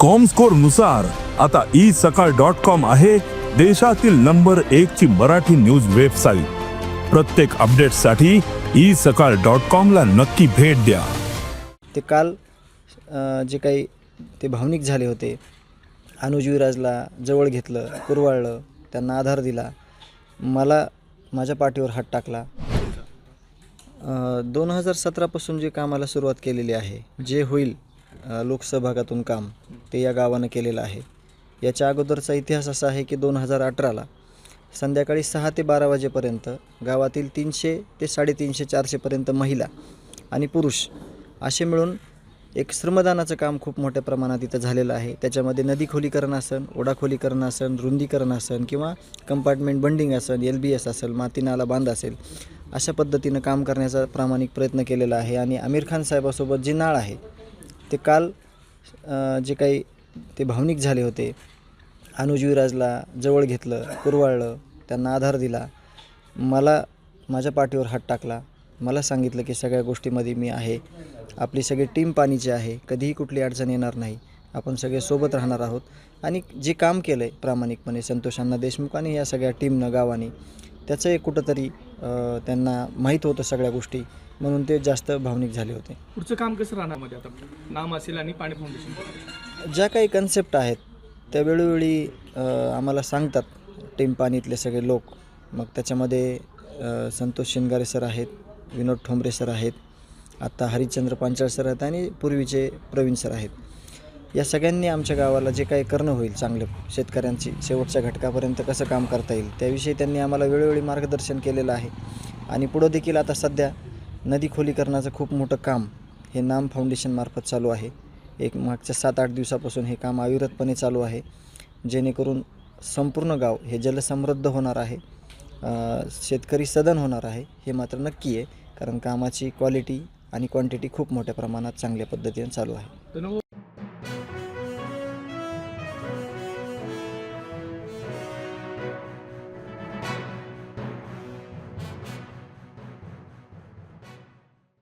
कॉमस्कोरनुसार आता ई सकाळ dot com आहे देशातील नंबर एक ची मराठी न्यूज वेबसाईट प्रत्येक अपडेटसाठी ई सकाळ डॉट कॉम ला नक्की भेट द्या. ते काल अ, जे काही ते भावनिक झाले होते अनुज विराजला जवळ घेतलं कुरवाळलं त्यांना आधार दिला मला माझ्या पाठीवर हात टाकला. दोन हजार सतरापासून जे कामाला सुरुवात केलेली आहे जे होईल लोकसहभागातून काम ते या गावानं केलेलं आहे. याच्या अगोदरचा इतिहास असा आहे की दोन हजार अठराला संध्याकाळी सहा ते बारा वाजेपर्यंत गावातील तीनशे ते साडेतीनशे चारशेपर्यंत महिला आणि पुरुष असे मिळून एक श्रमदानाचं काम खूप मोठ्या प्रमाणात इथं झालेलं आहे. त्याच्यामध्ये नदी खोलीकरण असन ओढा खोलीकरण असन रुंदीकरण असन किंवा कंपार्टमेंट बंडिंग असन एल बी एस असेल माती नाला बांध असेल अशा पद्धतीनं काम करण्याचा प्रामाणिक प्रयत्न केलेला आहे. आणि आमिर खान साहेबासोबत जी नाळ आहे ते काल जे काही ते भावनिक झाले होते अनुजविराजला जवळ घेतलं कुरवाळलं त्यांना आधार दिला मला माझ्या पाठीवर हात टाकला मला सांगितलं की सगळ्या गोष्टीमध्ये मी आहे आपली सगळी टीम पाणीची आहे कधीही कुठली अडचण येणार नाही आपण सगळे सोबत राहणार आहोत. आणि जे काम केलं आहे प्रामाणिकपणे संतोषांना अण्णा देशमुख आणि या सगळ्या टीमनं गावाने त्याचं एक कुठंतरी त्यांना माहीत होतं सगळ्या गोष्टी म्हणून ते जास्त भावनिक झाले होते. पुढचं काम कसं राहणार मध्ये आता? नाम असेल आणि पाणी फाउंडेशन ज्या काही कन्सेप्ट आहेत त्या वेळोवेळी आम्हाला सांगतात टीम पाणीतले सगळे लोक. मग त्याच्यामध्ये संतोष शिंगारे सर आहेत विनोद ठोंबरे सर आहेत आत्ता हरिश्चंद्र पांचाळ सर आहेत आणि पूर्वीचे प्रवीण सर आहेत. या सगळ्यांनी आमच्या गावाला जे काही करणं होईल चांगलं शेतकऱ्यांची शेवटच्या घटकापर्यंत कसं काम करता येईल त्याविषयी त्यांनी आम्हाला वेळोवेळी मार्गदर्शन केलेलं आहे. आणि पुढं देखील आता सध्या नदी खोलीकरणाचं खूप मोठं काम हे नाम फाउंडेशनमार्फत चालू आहे. एक मागच्या सात आठ दिवसापासून हे काम अविरतपणे चालू आहे. जेणेकरून संपूर्ण गाव हे जलसमृद्ध होणार आहे. शेतकरी सदन होणार आहे हे मात्र नक्की आहे कारण कामाची क्वालिटी आणि क्वांटिटी खूप मोठ्या प्रमाणात चांगल्या पद्धतीने चालू आहे.